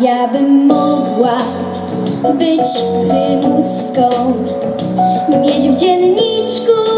Ja bym mogła być wymuską, mieć w dzienniczku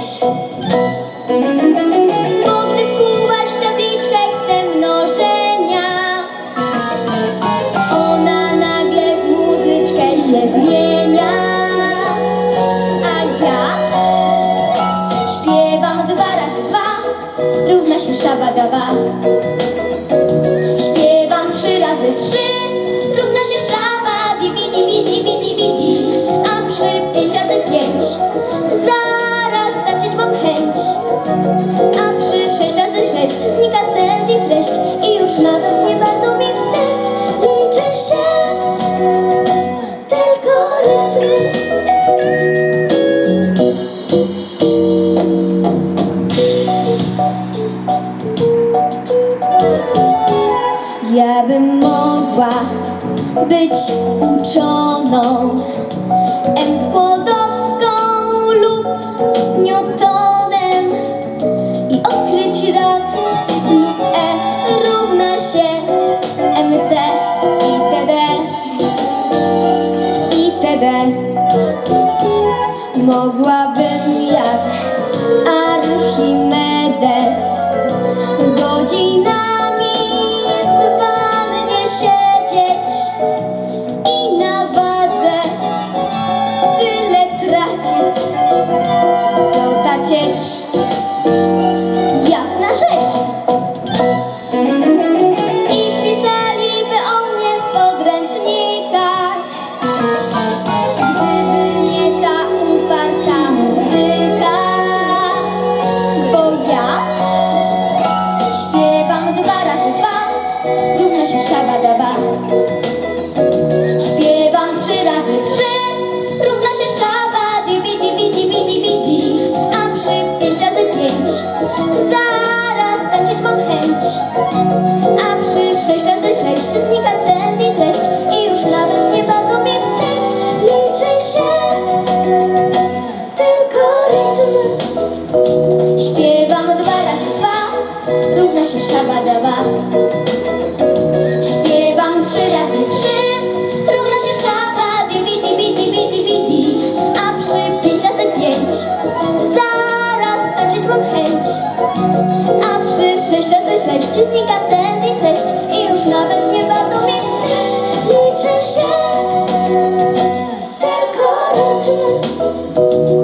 this. już nawet nie bardzo mi wstyd. Liczy się tylko rytm Ja bym mogła być uczoną jeden. Mogłabym ja жизни, Música